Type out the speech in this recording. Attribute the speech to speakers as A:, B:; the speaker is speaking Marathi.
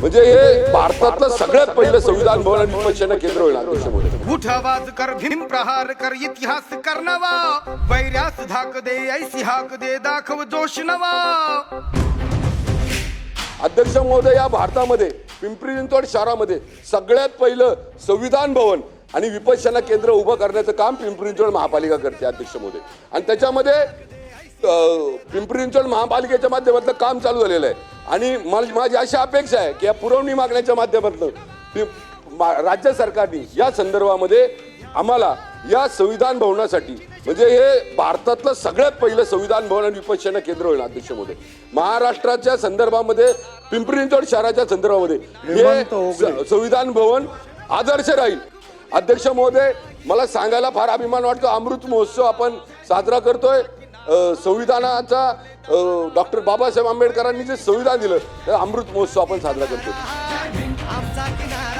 A: म्हणजे हे भारतातलं सगळ्यात पहिलं संविधान भवन आणि विपक्षानं केंद्र होईल
B: उठ आवाज कर भीम प्रहार कर इतिहास कर नवा. वैर्यास धाक दे ऐसी हाक दे दाखव जोश नवा.
A: अध्यक्ष महोदय या भारतामध्ये पिंपरी चिंचवड शहरामध्ये सगळ्यात पहिलं संविधान भवन आणि विपक्षाला केंद्र उभं करण्याचं काम पिंपरी चिंचवड महापालिका करते अध्यक्ष महोदय. आणि त्याच्यामध्ये पिंपरी चिंचवड महापालिकेच्या माध्यमातलं काम चालू झालेलं आहे. आणि मला माझी अशी अपेक्षा आहे की या पुरवणी मागण्याच्या माध्यमातून राज्य सरकारने या संदर्भामध्ये आम्हाला या संविधान भवनासाठी म्हणजे हे भारतातलं सगळ्यात पहिलं संविधान भवन आणि विपक्षानं केंद्र होईल अध्यक्ष महोदय. महाराष्ट्राच्या संदर्भामध्ये पिंपरी चिंचवड शहराच्या संदर्भामध्ये हे संविधान भवन आदर्श राहील. अध्यक्ष महोदय मला सांगायला फार अभिमान वाटतो. अमृत महोत्सव आपण साजरा करतोय. संविधानाचा डॉक्टर बाबासाहेब आंबेडकरांनी जे संविधान दिलं तर अमृत महोत्सव आपण साजरा करतो.
C: आमचा किनारा